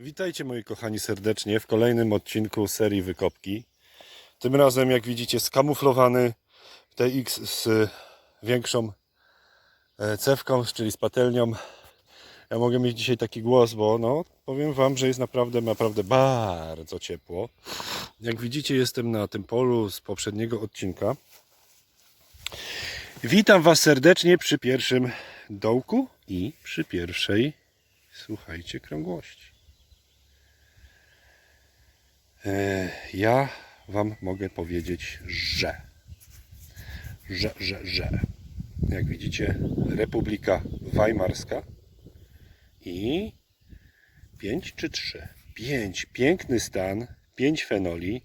Witajcie moi kochani serdecznie w kolejnym odcinku serii Wykopki. Tym razem jak widzicie skamuflowany TX z większą e, cewką, czyli z patelnią. Ja mogę mieć dzisiaj taki głos, bo no, powiem Wam, że jest naprawdę, naprawdę bardzo ciepło. Jak widzicie jestem na tym polu z poprzedniego odcinka. Witam Was serdecznie przy pierwszym dołku i przy pierwszej, słuchajcie, krągłości. E, ja Wam mogę powiedzieć, że, że, że, że, jak widzicie, Republika Weimarska i 5 czy 3? 5. Piękny stan, 5 fenoli,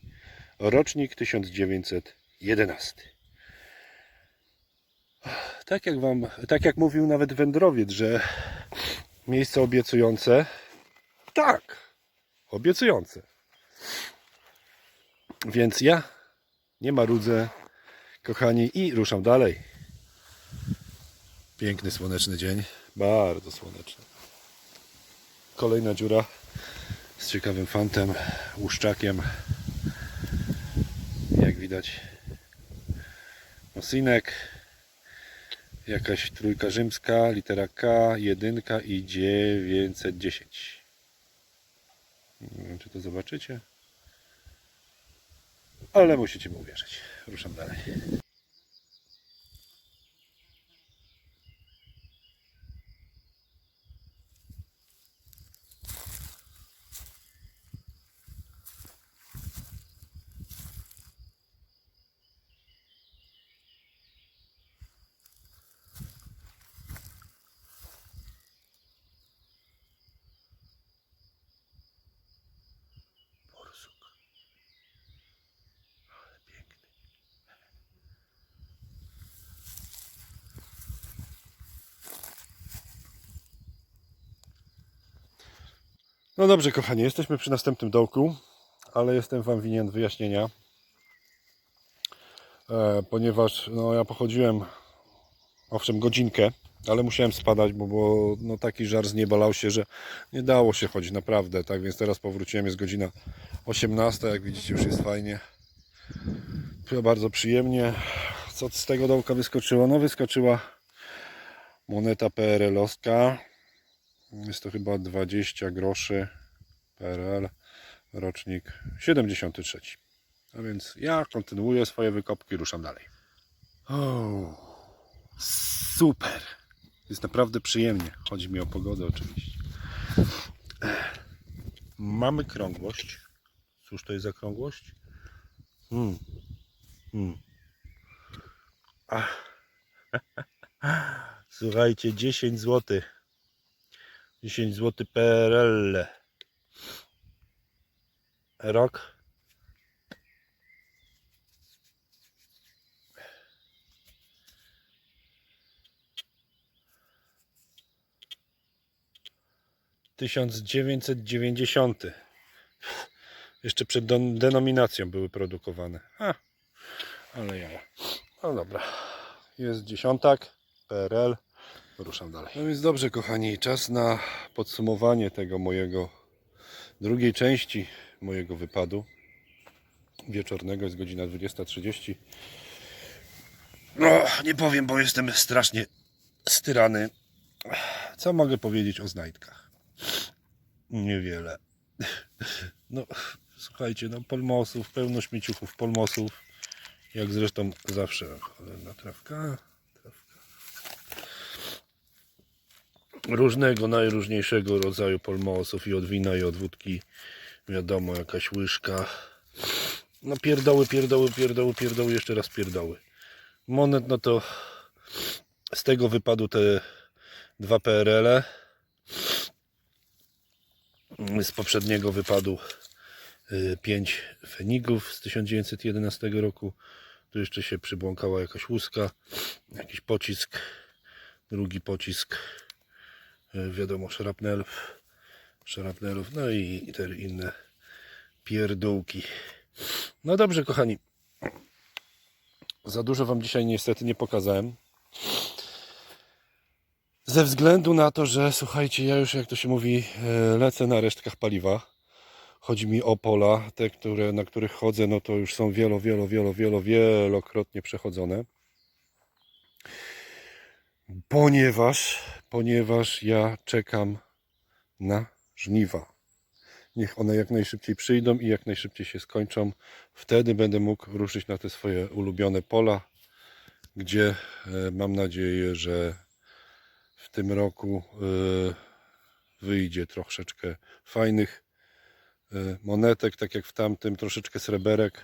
rocznik 1911. Tak jak wam, tak jak mówił nawet wędrowiec, że miejsce obiecujące. Tak, obiecujące. Więc ja nie marudzę, kochani, i ruszam dalej. Piękny słoneczny dzień, bardzo słoneczny. Kolejna dziura z ciekawym fantem, łuszczakiem. Jak widać, osinek, jakaś trójka rzymska, litera K, jedynka i 910. Nie wiem, czy to zobaczycie. Ale musicie mi uwierzyć. Ruszam dalej. No dobrze, kochani, jesteśmy przy następnym dołku, ale jestem Wam winien wyjaśnienia, e, ponieważ no, ja pochodziłem, owszem, godzinkę, ale musiałem spadać, bo, bo no, taki żar z nieba lał się, że nie dało się chodzić naprawdę, tak więc teraz powróciłem, jest godzina 18, jak widzicie już jest fajnie, bardzo przyjemnie. Co z tego dołka wyskoczyło? No wyskoczyła moneta PRL-owska, jest to chyba 20 groszy PRL, rocznik 73. A więc ja kontynuuję swoje wykopki, ruszam dalej. O, super! Jest naprawdę przyjemnie. Chodzi mi o pogodę oczywiście. Mamy krągłość. Cóż to jest za krągłość? Hmm. Hmm. Słuchajcie, 10 zł. 10 zł PRL. Rok. Tysiąc dziewięćset dziewięćdziesiąty. Jeszcze przed denominacją były produkowane. Ha, ale ja. No dobra. Jest dziesiątak. PRL. Ruszam dalej. No więc dobrze, kochani, czas na podsumowanie tego mojego drugiej części mojego wypadu wieczornego. Jest godzina 20.30. No, nie powiem, bo jestem strasznie styrany. Co mogę powiedzieć o znajdkach? Niewiele. No, słuchajcie, no polmosów, pełno śmieciuchów polmosów. Jak zresztą zawsze. Cholerna trawka, Różnego, najróżniejszego rodzaju polmosów i od wina i od wódki. Wiadomo, jakaś łyżka. No pierdoły, pierdoły, pierdoły, pierdoły, jeszcze raz pierdoły. Monet, no to z tego wypadu te dwa PRL. Z poprzedniego wypadu 5 fenigów z 1911 roku. Tu jeszcze się przybłąkała jakaś łuska, jakiś pocisk, drugi pocisk, y, wiadomo, szarapnelów, szarapnelów, no i te inne pierdółki. No dobrze, kochani. Za dużo Wam dzisiaj niestety nie pokazałem. Ze względu na to, że słuchajcie, ja już jak to się mówi, e, lecę na resztkach paliwa. Chodzi mi o pola, te, które, na których chodzę, no to już są wielo, wielo, wielo, wielo, wielokrotnie przechodzone. Ponieważ, ponieważ ja czekam na żniwa. Niech one jak najszybciej przyjdą i jak najszybciej się skończą. Wtedy będę mógł ruszyć na te swoje ulubione pola, gdzie e, mam nadzieję, że w tym roku e, wyjdzie troszeczkę fajnych e, monetek, tak jak w tamtym, troszeczkę sreberek.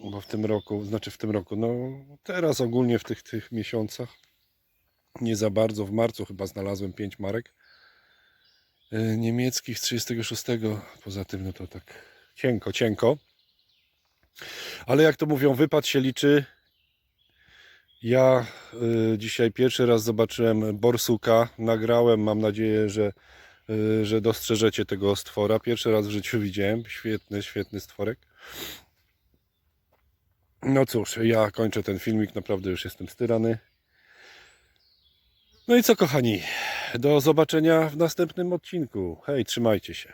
Bo w tym roku, znaczy w tym roku, no teraz ogólnie w tych, tych miesiącach nie za bardzo. W marcu chyba znalazłem 5 marek e, niemieckich z 36. Poza tym, no to tak cienko, cienko. Ale jak to mówią, wypad się liczy. Ja y, dzisiaj pierwszy raz zobaczyłem borsuka. Nagrałem, mam nadzieję, że, y, że dostrzeżecie tego stwora. Pierwszy raz w życiu widziałem. Świetny, świetny stworek. No cóż, ja kończę ten filmik. Naprawdę już jestem styrany. No i co, kochani? Do zobaczenia w następnym odcinku. Hej, trzymajcie się.